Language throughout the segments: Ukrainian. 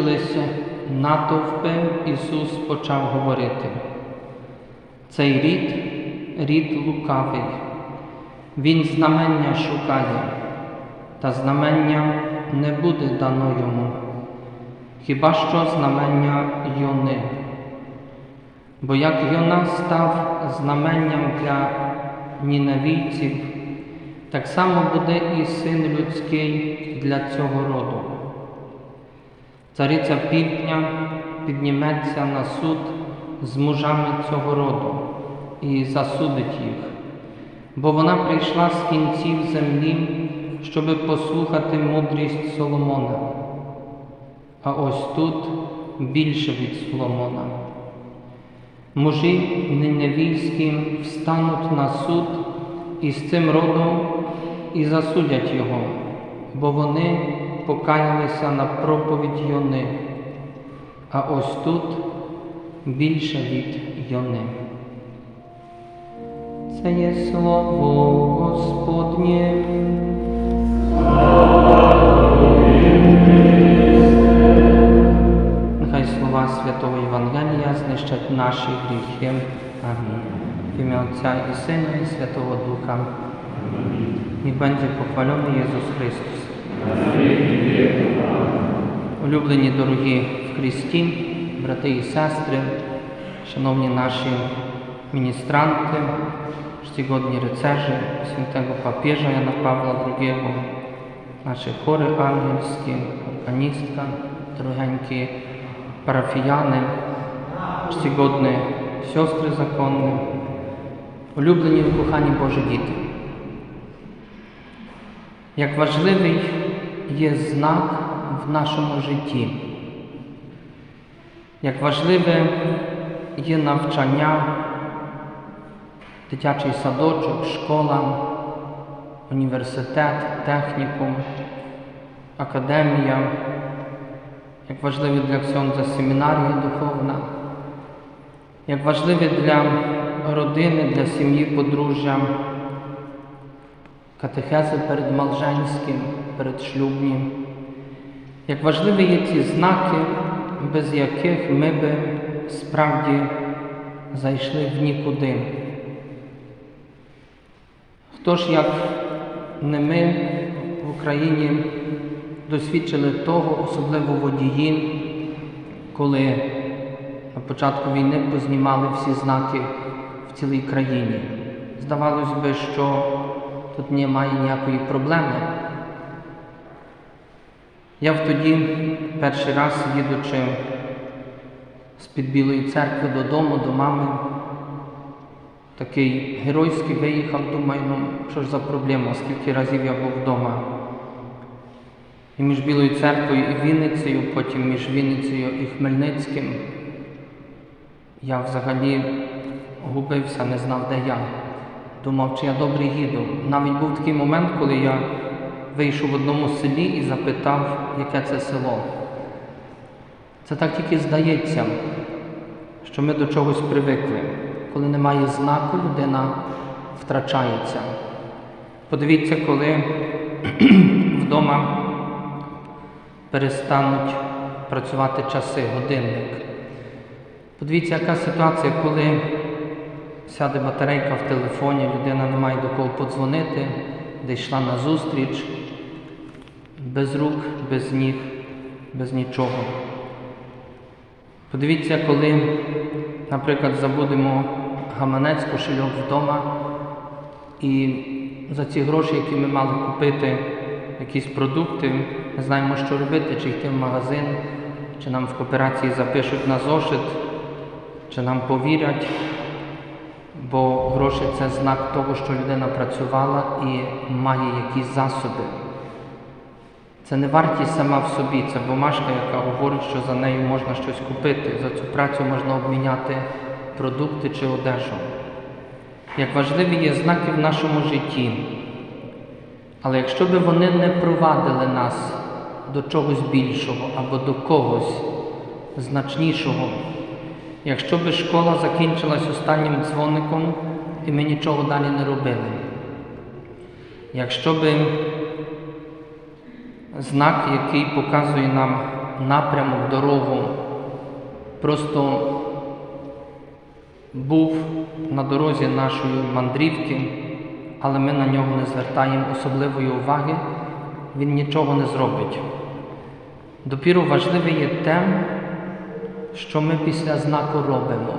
скупчилися натовпи, Ісус почав говорити. Цей рід рід лукавий. Він знамення шукає, та знамення не буде дано йому, хіба що знамення Йони. Бо як Йона став знаменням для нінавійців, так само буде і син людський для цього роду. Цариця півдня підніметься на суд з мужами цього роду і засудить їх бо вона прийшла з кінців землі, щоби послухати мудрість Соломона. А ось тут більше від Соломона. Мужі неневійські встануть на суд із цим родом і засудять його, бо вони покаялися на проповідь Йони. А ось тут більше від Йони. Це є слово Господнє. Нехай слова Святого Євангелія знищать наші гріхи. Амінь. В ім'я Отця і Сина, і Святого Духа. Niech będzie pochwalony Jezus Chrystus. Улюблені дорогі в Христі, брати і сестри, шановні наші міністранти, czcigodni rycerze świętego papieża Jana Pawła II, nasze chory ангельські, органістка, дорогенькі парафіяни, czcigodні сестри законні, улюблені кохані Божі діти. Як важливий є знак в нашому житті, як важливе є навчання дитячий садочок, школа, університет, технікум, академія, як важливі для Ксьонза семінарія духовна, як важливі для родини, для сім'ї, подружжя, катехези перед малженським, перед шлюбнім, як важливі є ті знаки, без яких ми би справді зайшли в нікуди. Хто ж, як не ми в Україні досвідчили того, особливо водії, коли на початку війни познімали всі знаки в цілій країні. Здавалось би, що тут немає ніякої проблеми. Я тоді перший раз, їдучи з-під Білої церкви додому, до мами, такий геройський виїхав, думаю, ну що ж за проблема, скільки разів я був вдома. І між Білою церквою і Вінницею, потім між Вінницею і Хмельницьким. Я взагалі губився, не знав, де я. Думав, чи я добре їду. Навіть був такий момент, коли я вийшов в одному селі і запитав, яке це село. Це так тільки здається, що ми до чогось привикли. коли немає знаку, людина втрачається. Подивіться, коли вдома перестануть працювати часи, годинник. Подивіться, яка ситуація, коли сяде батарейка в телефоні, людина не має до кого подзвонити, де йшла на зустріч, без рук, без ніг, без нічого. Подивіться, коли, наприклад, забудемо гаманець, кошельок вдома, і за ці гроші, які ми мали купити якісь продукти, не знаємо, що робити, чи йти в магазин, чи нам в кооперації запишуть на зошит, чи нам повірять, бо гроші це знак того, що людина працювала і має якісь засоби. Це не вартість сама в собі, це бумажка, яка говорить, що за нею можна щось купити. За цю працю можна обміняти продукти чи одежу. Як важливі є знаки в нашому житті. Але якщо би вони не провадили нас до чогось більшого або до когось значнішого, якщо би школа закінчилась останнім дзвоником і ми нічого далі не робили, якщо би знак, який показує нам напрямок, дорогу, просто був на дорозі нашої мандрівки, але ми на нього не звертаємо особливої уваги, він нічого не зробить. Допіру важливе є те, що ми після знаку робимо.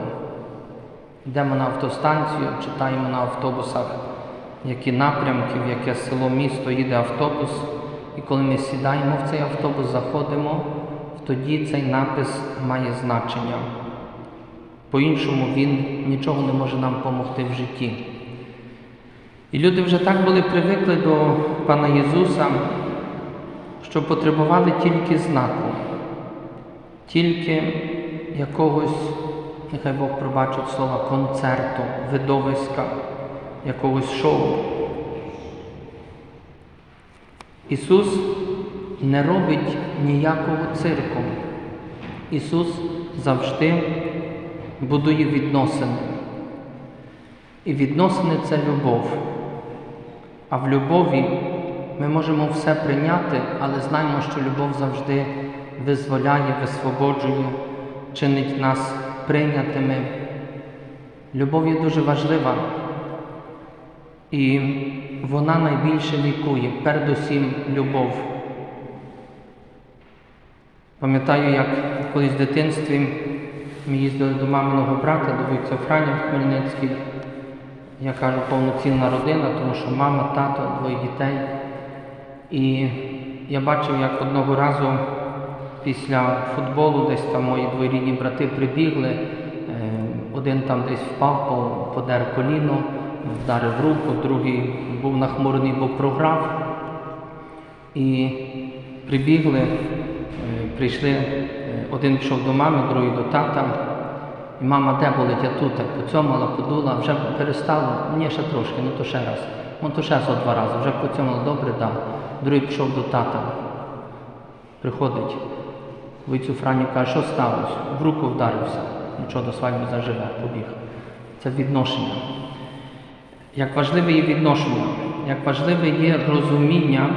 Йдемо на автостанцію, читаємо на автобусах, які напрямки, в яке село, місто їде автобус. І коли ми сідаємо в цей автобус, заходимо, тоді цей напис має значення. По-іншому він нічого не може нам допомогти в житті. І люди вже так були привикли до Пана Ісуса, що потребували тільки знаку, тільки якогось, нехай Бог пробачить слова, концерту, видовиська, якогось шоу. Ісус не робить ніякого цирку. Ісус завжди будує відносини. І відносини це любов. А в любові ми можемо все прийняти, але знаємо, що любов завжди визволяє, висвободжує, чинить нас прийнятими. Любов є дуже важлива. І вона найбільше лікує, передусім любов. Пам'ятаю, як колись в дитинстві ми їздили до маминого брата, до Віктора Франя в Хмельницький. Я кажу, повноцінна родина, тому що мама, тато, двоє дітей. І я бачив, як одного разу після футболу десь там мої двоюрідні брати прибігли, е, один там десь впав, по- подер коліно, вдарив руку, другий був нахмурений, бо програв. І прибігли, е, прийшли, е, один пішов до мами, другий до тата. І мама де болить, я тут, так поцьомала, подула, вже перестало, ні, ще трошки, ну то ще раз. Ну то ще зо два рази, вже поцьомала, добре, да. Другий пішов до тата. Приходить. Войцю Франі каже, що сталося? В руку вдарився. Нічого до свадьби заживе, побіг. Це відношення. Як важливе є відношення, як важливе є розуміння,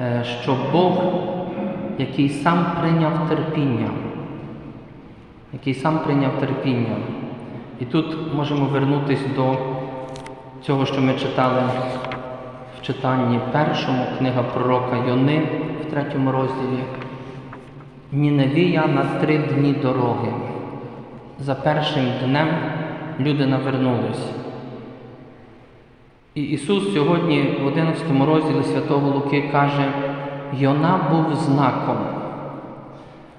е, що Бог, який сам прийняв терпіння, який сам прийняв терпіння. І тут можемо вернутися до цього, що ми читали в читанні першому, книга пророка Йони в третьому розділі. Ніневія на три дні дороги. За першим днем люди навернулись. І Ісус сьогодні в 11 розділі Святого Луки каже, Йона був знаком.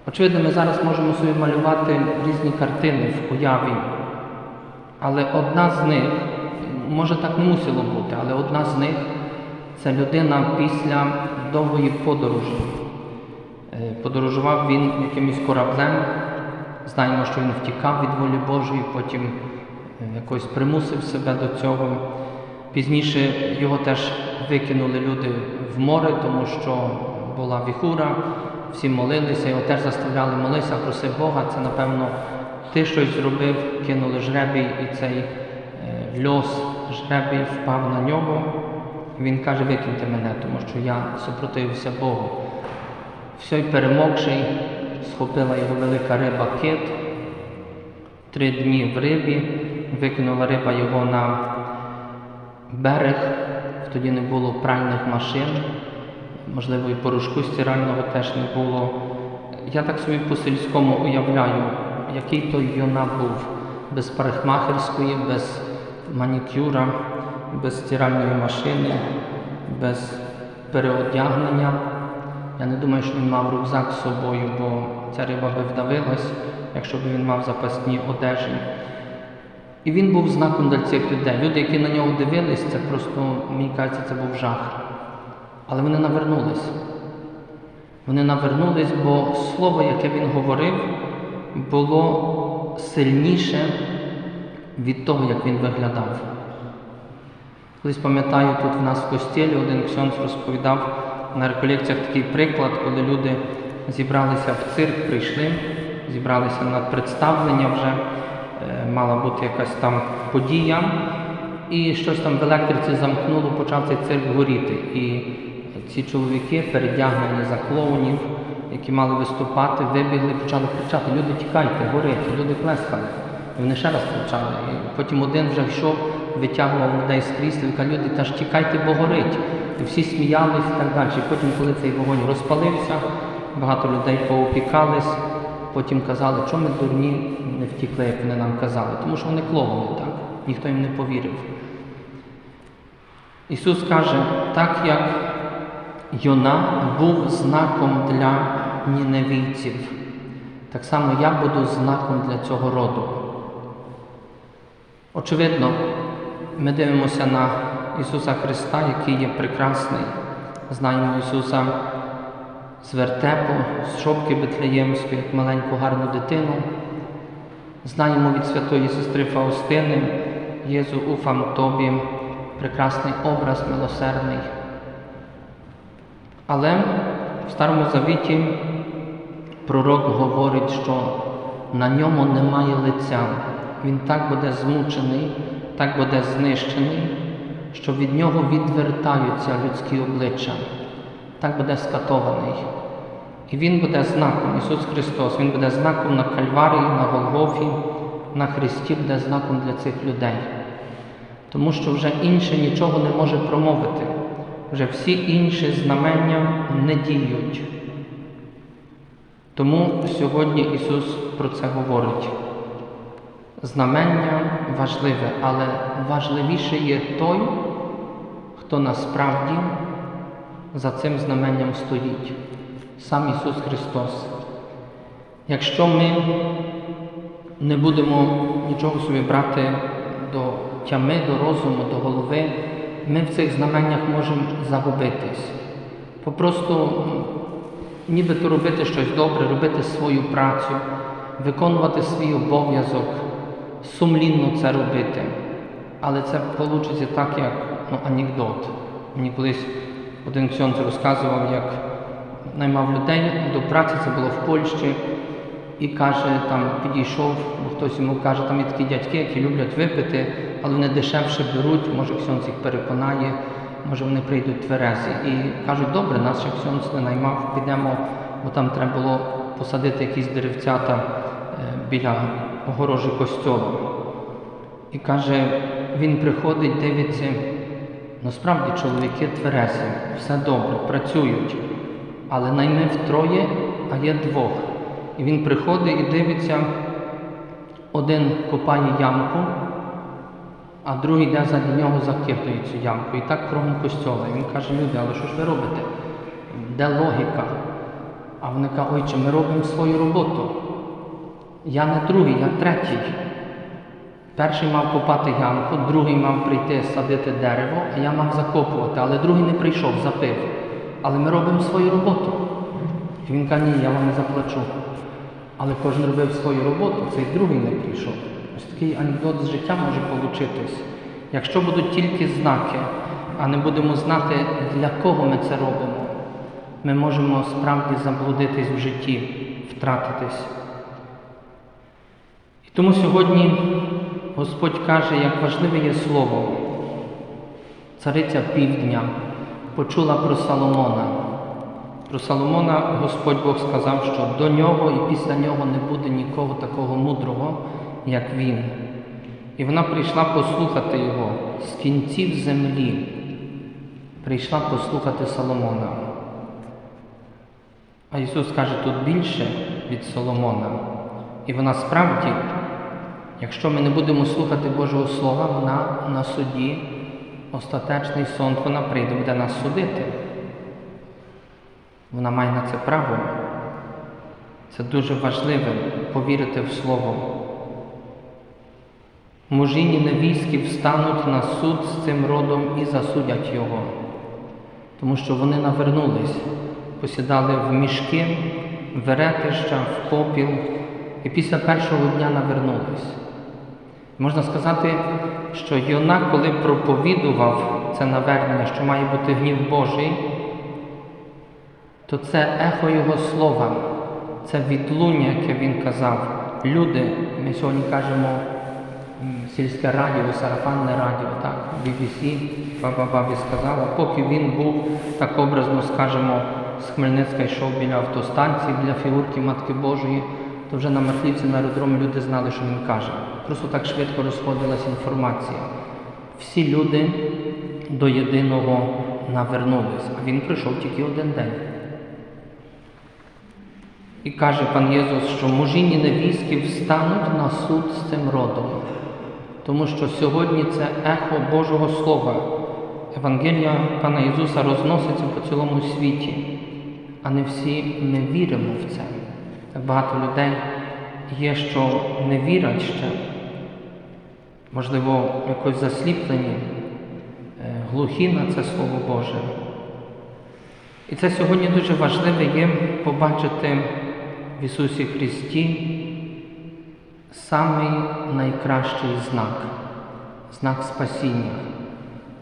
Очевидно, ми зараз можемо собі малювати різні картини в уяві, але одна з них, може так не мусило бути, але одна з них це людина після довгої подорожі. Е, Подорожував він якимось кораблем, знаємо, що він втікав від волі Божої, потім е, якось примусив себе до цього. Пізніше його теж викинули люди в море, тому що була віхура, всі молилися, його теж заставляли молитися, проси Бога. Це, напевно, ти щось зробив, кинули жребій, і цей е, льос жребій впав на нього. Він каже, викиньте мене, тому що я супротивився Богу. Все й перемокший, схопила його велика риба кит, три дні в рибі, викинула риба його на берег, тоді не було пральних машин, можливо, і порошку стирального теж не було. Я так собі по-сільському уявляю, який той Йона був без парикмахерської, без манікюра, без стиральної машини, без переодягнення. Я не думаю, що він мав рюкзак з собою, бо ця риба би вдавилась, якщо б він мав запасні одежі. І він був знаком для цих людей. Люди, які на нього дивились, це просто, мені кажеться, це був жах. Але вони навернулись. Вони навернулись, бо слово, яке він говорив, було сильніше від того, як він виглядав. Колись пам'ятаю, тут в нас в костілі один ксьонс розповідав на реколекціях такий приклад, коли люди зібралися в цирк, прийшли, зібралися на представлення вже, е, мала бути якась там подія, і щось там в електриці замкнуло, почав цей цирк горіти. І ці чоловіки, передягнені за клоунів, які мали виступати, вибігли, почали кричати: Люди, тікайте, горить, люди плескали. І вони ще раз кричали. І потім один вже йшов, витягував людей з крісла каже, люди, та ж тікайте, бо горить. І всі сміялись і так далі. Потім, коли цей вогонь розпалився, багато людей поопікались, потім казали, що ми дурні не втікли, як вони нам казали. Тому що вони клоуни, так? Ніхто їм не повірив. Ісус каже, так як Йона був знаком для ніневійців, так само я буду знаком для цього роду. Очевидно, ми дивимося на Ісуса Христа, який є прекрасний. Знаємо Ісуса з вертепу, з шопки Бетлеємської, як маленьку гарну дитину. Знаємо від святої сестри Фаустини, Єзу уфам тобі, прекрасний образ милосердний. Але в Старому Завіті пророк говорить, що на ньому немає лиця. Він так буде змучений, так буде знищений, що від нього відвертаються людські обличчя, так буде скатований. І Він буде знаком, Ісус Христос, Він буде знаком на Кальварії, на Голгофі, на Христі буде знаком для цих людей. Тому що вже інше нічого не може промовити, вже всі інші знамення не діють. Тому сьогодні Ісус про це говорить. Знамення важливе, але важливіше є той, хто насправді за цим знаменням стоїть, сам Ісус Христос. Якщо ми не будемо нічого собі брати до тями, до розуму, до голови, ми в цих знаменнях можемо загубитись. Попросту нібито робити щось добре, робити свою працю, виконувати свій обов'язок, сумлінно це робити. Але це вийде так, як ну, анекдот. Мені колись один ксьонц розказував, як наймав людей до праці, це було в Польщі, і каже, там підійшов, бо хтось йому каже, там є такі дядьки, які люблять випити, але вони дешевше беруть, може ксьонц їх переконає, може вони прийдуть тверезі. І кажуть, добре, нас ще ксьонц не наймав, підемо, бо там треба було посадити якісь деревцята е, біля огорожі костьолу. І каже, він приходить, дивиться, насправді чоловіки тверезі, все добре, працюють, але найми втроє, а є двох. І він приходить і дивиться, один копає ямку, а другий йде за нього закидує цю ямку. І так кругом костьола. І він каже, люди, але що ж ви робите? Де логіка? А вони кажуть, ойче, ми робимо свою роботу. Я не другий, я третій. Перший мав копати ямку, другий мав прийти садити дерево, а я мав закопувати, але другий не прийшов, запив. Але ми робимо свою роботу. І він каже, ні, я вам не заплачу. Але кожен робив свою роботу, цей другий не прийшов. Ось такий анекдот з життя може получитись. Якщо будуть тільки знаки, а не будемо знати, для кого ми це робимо, ми можемо справді заблудитись в житті, втратитись. Тому сьогодні Господь каже, як важливе є слово. Цариця півдня почула про Соломона. Про Соломона Господь Бог сказав, що до нього і після нього не буде нікого такого мудрого, як він. І вона прийшла послухати його з кінців землі. Прийшла послухати Соломона. А Ісус каже, тут більше від Соломона. І вона справді, якщо ми не будемо слухати Божого Слова, вона на суді, остатечний сон, вона прийде, буде нас судити. Вона має на це право. Це дуже важливо повірити в Слово. Мужині невістки встануть на суд з цим родом і засудять його, тому що вони навернулись, посідали в мішки, в веретища, в попіл, і після першого дня навернулись. Можна сказати, що Йона, коли проповідував це навернення, що має бути гнів Божий, то це ехо Його слова, це відлуння, яке він казав. Люди, ми сьогодні кажемо сільське радіо, сарафанне радіо, так, BBC, баба бабі сказала, поки він був, так образно скажемо, з Хмельницька йшов біля автостанції, біля фігурки Матки Божої, то вже на Матлівці на аеродромі люди знали, що він каже. Просто так швидко розходилася інформація. Всі люди до єдиного навернулись, а він прийшов тільки один день. І каже пан Єсус, що мужині невістки встануть на суд з цим родом, тому що сьогодні це ехо Божого Слова. Евангелія пана Ісуса розноситься по цілому світі, а не всі ми віримо в це. Багато людей є, що не вірять ще, можливо, якось засліплені, е, глухі на це Слово Боже. І це сьогодні дуже важливо є побачити в Ісусі Христі самий найкращий знак знак спасіння.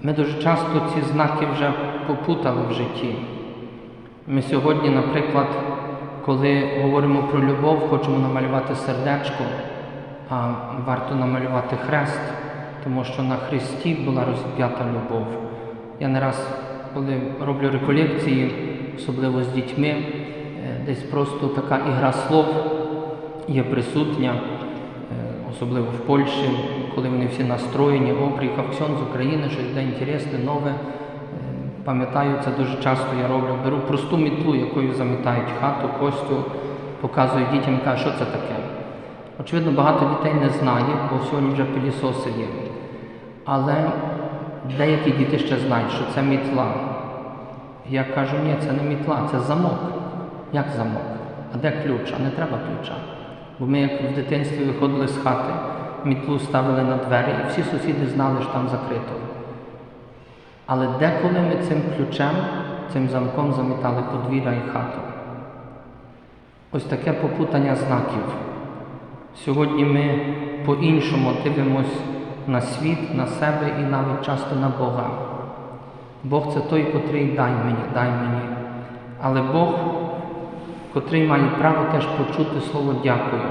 Ми дуже часто ці знаки вже попутали в житті. Ми сьогодні, наприклад, коли говоримо про любов, хочемо намалювати сердечко, а варто намалювати хрест, тому що на Христі була розп'ята любов. Я не раз, коли роблю реколекції, особливо з дітьми, е, десь просто така ігра слов є присутня, е, особливо в Польщі, коли вони всі настроєні, о, приїхав ксьон з України, щось де інтересне, нове. Пам'ятаю, це дуже часто я роблю. Беру просту мітлу, якою замітають хату, костю, показую дітям, кажу, що це таке. Очевидно, багато дітей не знає, бо сьогодні вже пилісоси є. Але деякі діти ще знають, що це мітла. Я кажу, ні, це не мітла, це замок. Як замок? А де ключ? А не треба ключа. Бо ми, як в дитинстві виходили з хати, мітлу ставили на двері, і всі сусіди знали, що там закрито. Але деколи ми цим ключем, цим замком замітали подвір'я і хату. Ось таке попутання знаків. Сьогодні ми по-іншому дивимось на світ, на себе і навіть часто на Бога. Бог це той, котрий дай мені, дай мені. Але Бог, котрий має право теж почути слово дякую,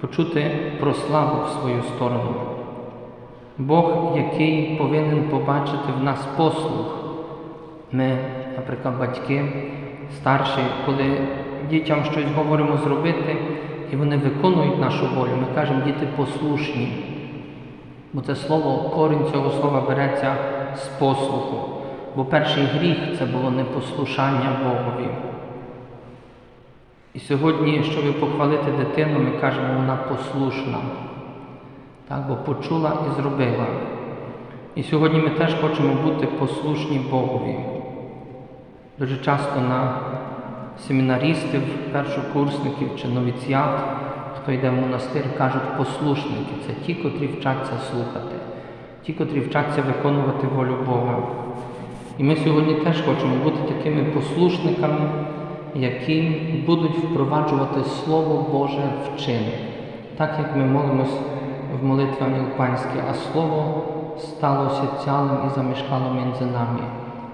почути про славу в свою сторону. Бог, який повинен побачити в нас послух. Ми, наприклад, батьки, старші, коли дітям щось говоримо зробити, і вони виконують нашу волю, ми кажемо, діти послушні. Бо це слово, корінь цього слова береться з послуху. Бо перший гріх це було непослушання Богові. І сьогодні, щоб похвалити дитину, ми кажемо, вона послушна. Так, бо почула і зробила. І сьогодні ми теж хочемо бути послушні Богові. Дуже часто на семінаристів, першокурсників чи новіціат, хто йде в монастир, кажуть послушники це ті, котрі вчаться слухати, ті, котрі вчаться виконувати волю Бога. І ми сьогодні теж хочемо бути такими послушниками, які будуть впроваджувати Слово Боже в чин, так як ми молимось в молитві Ангел Панській, а Слово сталося цялим і замішкало між нами.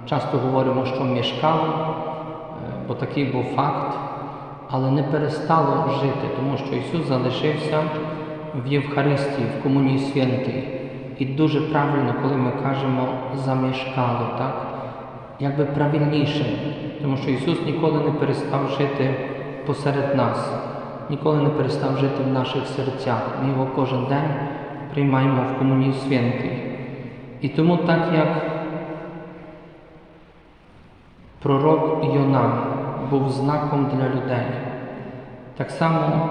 Часто говоримо, що мішкало, е, бо такий був факт, але не перестало жити, тому що Ісус залишився в Євхаристії, в Комунії Святій. І дуже правильно, коли ми кажемо замішкало, так? Якби правильніше, тому що Ісус ніколи не перестав жити посеред нас, ніколи не перестав жити в наших серцях. Ми його кожен день приймаємо в Комунії Святій. І тому так як пророк Йона був знаком для людей, так само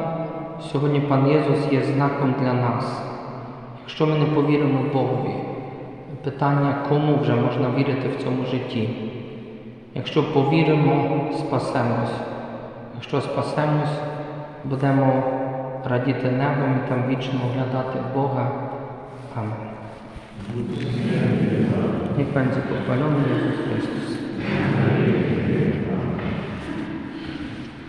сьогодні пан Єсус є знаком для нас. Якщо ми не повіримо Богові, питання, кому вже можна вірити в цьому житті. Якщо повіримо, спасемось. Якщо спасемось, будемо радіти небом і там вічно оглядати Бога. Амінь. Нехай похвалений Ісус Христос.